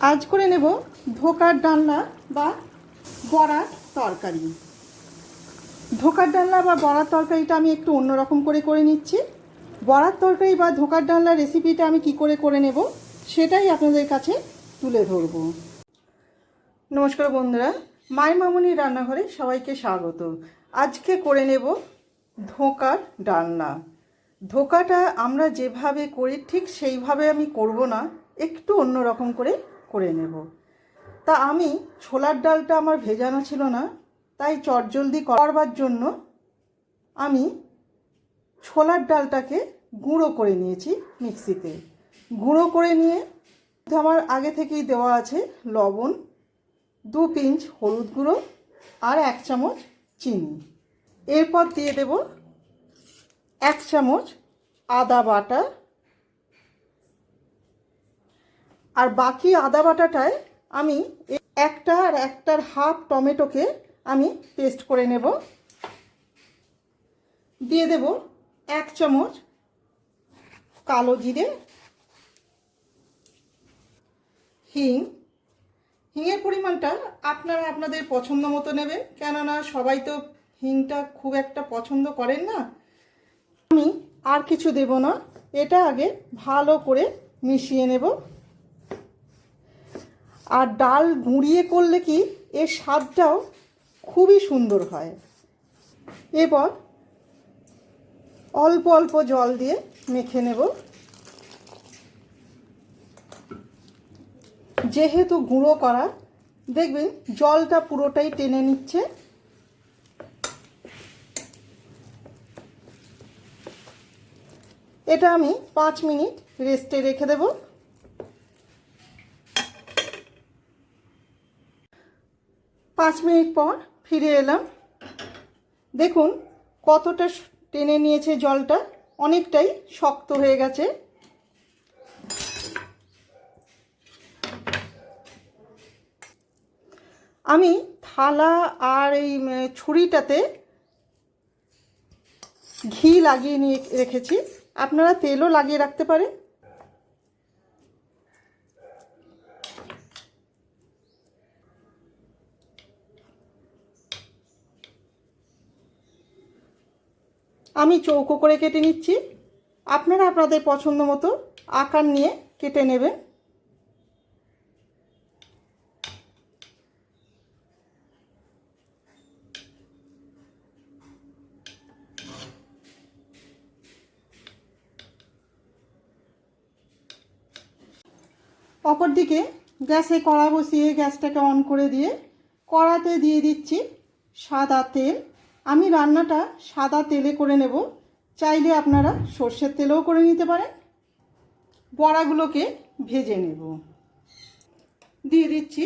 আজ করে নেব ধোকার ডালনা বা বড়ার তরকারি। ধোকার ডালনা বা বড়ার তরকারিটা আমি একটু অন্যরকম করে করে নিচ্ছি। বড়ার তরকারি বা ধোকার ডালনার রেসিপিটা আমি কি করে করে নেব সেটাই আপনাদের কাছে তুলে ধরব। নমস্কার বন্ধুরা মায়ের মামুনি রান্নাঘরে সবাইকে স্বাগত। আজকে করে নেব ধোকার ডালনা। ধোকাটা আমরা যেভাবে করি ঠিক সেইভাবে আমি করব না, একটু অন্য রকম করে করে নেব। তা আমি ছোলার ডালটা আমার ভেজানো ছিল না, তাই চটজলদি করবার জন্য আমি ছোলার ডালটাকে গুঁড়ো করে নিয়েছি মিক্সিতে। গুঁড়ো করে নিয়ে আমার আগে থেকেই দেওয়া আছে লবণ, দু পিঞ্চ হলুদ গুঁড়ো আর এক চামচ চিনি। এরপর দিয়ে দেব এক চামচ আদা বাটা আর বাকি আদা বাটাটায় আমি একটা আর একটার হাফ টমেটোকে আমি পেস্ট করে নেব। দিয়ে দেব এক চামচ কালো জিরে, হিং। হিঙের পরিমাণটা আপনারা আপনাদের পছন্দ মতো নেবেন, কেননা সবাই তো হিংটা খুব একটা পছন্দ করেন না। আমি আর কিছু দেব না, এটা আগে ভালো করে মিশিয়ে নেব। আর ডাল গুঁড়িয়ে করলে কি এর স্বাদটাও খুবই সুন্দর হয়। এবার অল্প অল্প জল দিয়ে মেখে নেব। যেহেতু গুঁড়ো করা, দেখবেন জলটা পুরোটাই টেনে নিচ্ছে। এটা আমি পাঁচ মিনিট রেস্টে রেখে দেব। পাঁচ মিনিট পর ফিরে এলাম। দেখুন, কতটা টেনে নিয়েছে জলটা, অনেকটাই শক্ত হয়ে গেছে। আমি থালা আর এই ছুরিটাতে ঘি লাগিয়ে নিয়ে রেখেছি। আপনারা তেলও লাগিয়ে রাখতে পারেন। আমি চৌকো করে কেটে নিচ্ছি। আপনারা আপনাদের পছন্দ মতো আকার নিয়ে কেটে নেবেন। অপরদিকে গ্যাসে কড়া বসিয়ে গ্যাসটাকে অন করে দিয়ে কড়াতে দিয়ে দিচ্ছি সাদা তেল। আমি রান্নাটা সাদা তেলে করে নেব। চাইলে আপনারা সর্ষের তেলেও করে নিতে পারেন। বড়াগুলোকে ভেজে নেব। দিয়ে দিচ্ছি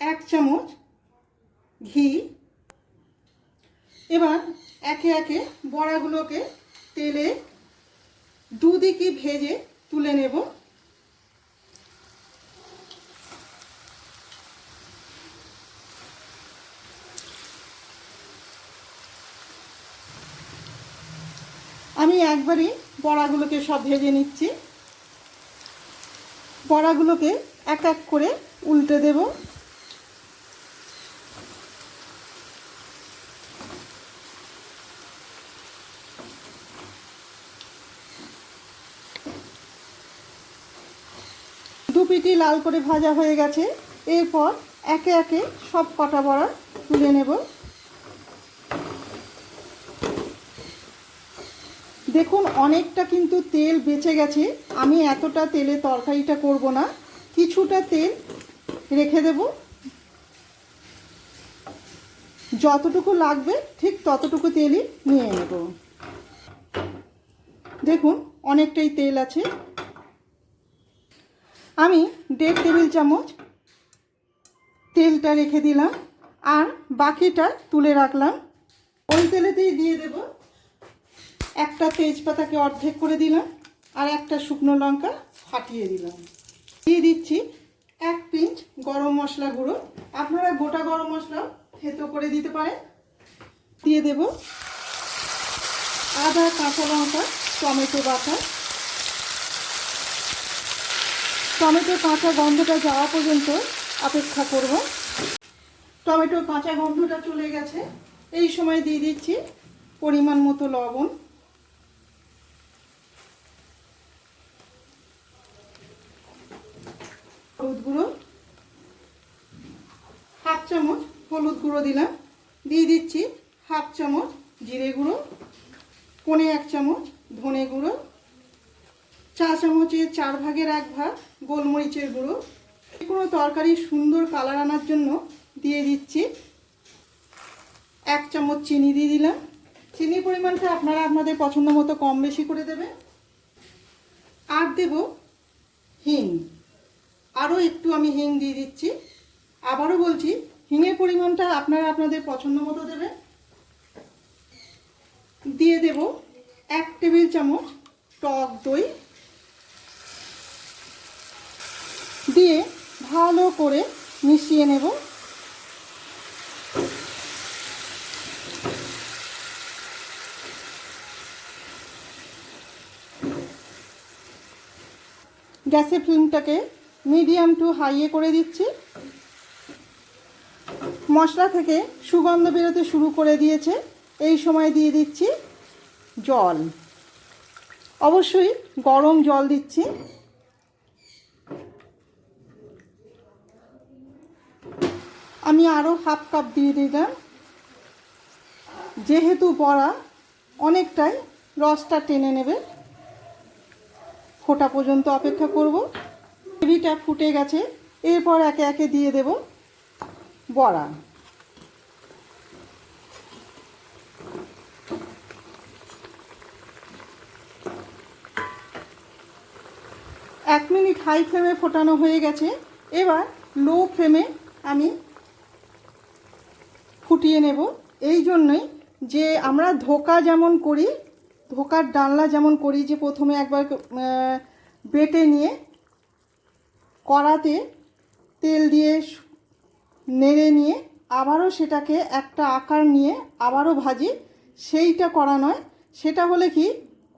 এক চামচ ঘি। এবার একে একে বড়াগুলোকে তেলে দুদিকে ভেজে তুলে নেব। আমি একবারে বড়াগুলোকে সব ভেজে নিচ্ছি। বড়াগুলোকে এক এক করে উল্টে দেব। দুপিটি লাল করে ভাজা হয়ে গেছে। এরপর একে একে সব কটা বড়া তুলে নেব। দেখুন, অনেকটা কিন্তু তেল বেঁচে গেছে। আমি এতটা তেলে তরকারিটা করব না। কিছুটা তেল রেখে দেব। যতটুকু লাগবে, ঠিক ততটুকু তেলই নিয়ে নেব। দেখুন, অনেকটাই তেল আছে। আমি দেড় টেবিল চামচ তেলটা রেখে দিলাম। আর বাকিটা তুলে রাখলাম। ওই তেলেতেই দিয়ে দেবো একটা তেজপাতাকে অর্ধেক করে দিলাম আর একটা শুকনো লঙ্কা ফাটিয়ে দিলাম। দিয়ে দিচ্ছি এক পিঞ্চ গরম মশলা গুঁড়ো। আপনারা গোটা গরম মশলা থেতো করে দিতে পারেন। দিয়ে দেব আদা, কাঁচা লঙ্কা, টমেটো বাটা। টমেটোর কাঁচা গন্ধটা যাওয়া পর্যন্ত অপেক্ষা করব। টমেটোর কাঁচা গন্ধটা চলে গেছে। এই সময় দিয়ে দিচ্ছি পরিমাণ মতো লবণ। হলুদ গুঁড়ো। হাফ চামচ হলুদ গুঁড়ো দিলাম। দিয়ে দিচ্ছি হাফ চামচ জিরে গুঁড়ো, পনে এক চামচ ধনে গুঁড়ো, চা চামচের চার ভাগের এক ভাগ গোলমরিচের গুঁড়ো। কোনো তরকারি সুন্দর কালার আনার জন্য দিয়ে দিচ্ছি। এক চামচ চিনি দিয়ে দিলাম। চিনির পরিমাণটা আপনারা আপনাদের পছন্দ মতো কম বেশি করে দেবেন। আর দেব হিং। আরও একটু আমি হিং দিয়ে দিচ্ছি। আবারও বলছি, হিঙের পরিমাণটা আপনারা আপনাদের পছন্দ মতো দেবেন। দিয়ে দেব এক টেবিল চামচ টক দই। দিয়ে ভালো করে মিশিয়ে নেব। গ্যাসের ফ্লেমটাকে মিডিয়াম টু হাইয়ে করে দিচ্ছি। মশলা থেকে সুগন্ধ বেরোতে শুরু করে দিয়েছে। এই সময় দিয়ে দিচ্ছি জল। অবশ্যই গরম জল দিচ্ছি। আমি আরও হাফ কাপ দিয়ে দিলাম। যেহেতু বড়া অনেকটাই রসটা টেনে নেবে। ফোটা পর্যন্ত অপেক্ষা করব। গ্রেভিটা ফুটে গেছে। এরপর একে একে দিয়ে দেব বড়া। এক মিনিট হাই ফ্লেমে ফোটানো হয়ে গেছে। এবার লো ফ্লেমে আমি ফুটিয়ে নেব। এই জন্যই যে আমরা ধোকা যেমন করি, ধোকার ডালনা যেমন করি যে প্রথমে একবার বেটে নিয়ে কড়াতে তেল দিয়ে নেড়ে নিয়ে আবারও সেটাকে একটা আকার নিয়ে আবারও ভাজি। সেইটা করা নয়, সেটা হলে কি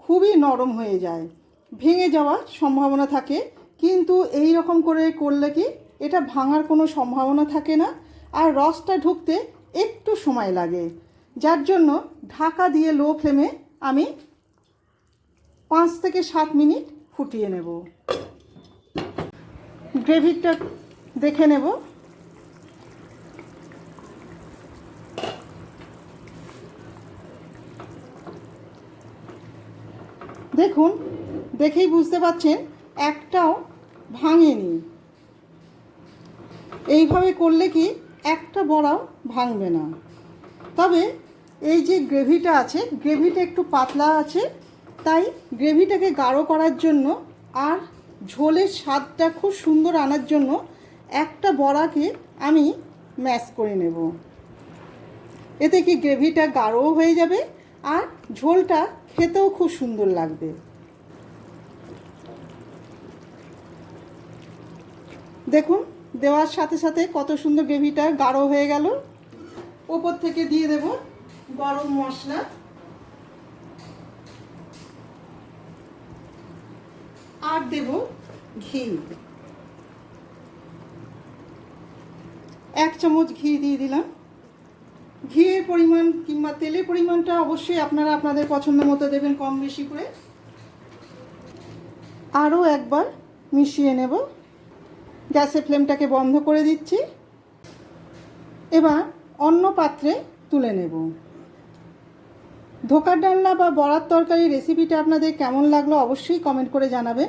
খুবই নরম হয়ে যায়, ভেঙে যাওয়ার সম্ভাবনা থাকে। কিন্তু এই রকম করে করলে কি এটা ভাঙার কোনো সম্ভাবনা থাকে না আর রসটা ঢুকতে একটু সময় লাগে। যার জন্য ঢাকা দিয়ে লো ফ্লেমে আমি পাঁচ থেকে সাত মিনিট ফুটিয়ে নেব। গ্রেভিটা দেখে নেব। দেখুন, দেখেই বুঝতে পাচ্ছেন, একটাও ভাঙেনি। এইভাবে করলে কি একটা বড়াও ভাঙবে না। তবে এই যে গ্রেভিটা আছে, গ্রেভিটা একটু পাতলা আছে, তাই গ্রেভিটাকে গাঢ় করার জন্য আর ঝোলের স্বাদটা খুব সুন্দর আনার জন্য একটা বড়াকে আমি ম্যাশ করে নেব। এতে কি গ্রেভিটা গাঢ়ও হয়ে যাবে আর ঝোলটা খেতেও খুব সুন্দর লাগবে। দেখুন, দেওয়ার সাথে সাথে কত সুন্দর গ্রেভিটা গাঢ় হয়ে গেল। ওপর থেকে দিয়ে দেব গরম মশলা। আর দেব, ঘি। এক চামচ ঘি দিয়ে দিলাম। ঘিয়ের পরিমাণ কিংবা তেলের পরিমাণটা অবশ্যই আপনারা আপনাদের পছন্দ মতো দেবেন কম বেশি করে। আরও একবার মিশিয়ে নেব। গ্যাসের ফ্লেমটাকে বন্ধ করে দিচ্ছি। এবার অন্য পাত্রে তুলে নেব। ধোকার ডালনা বা বড়ার তরকারি রেসিপিটা আপনাদের কেমন লাগল অবশ্যই কমেন্ট করে জানাবেন।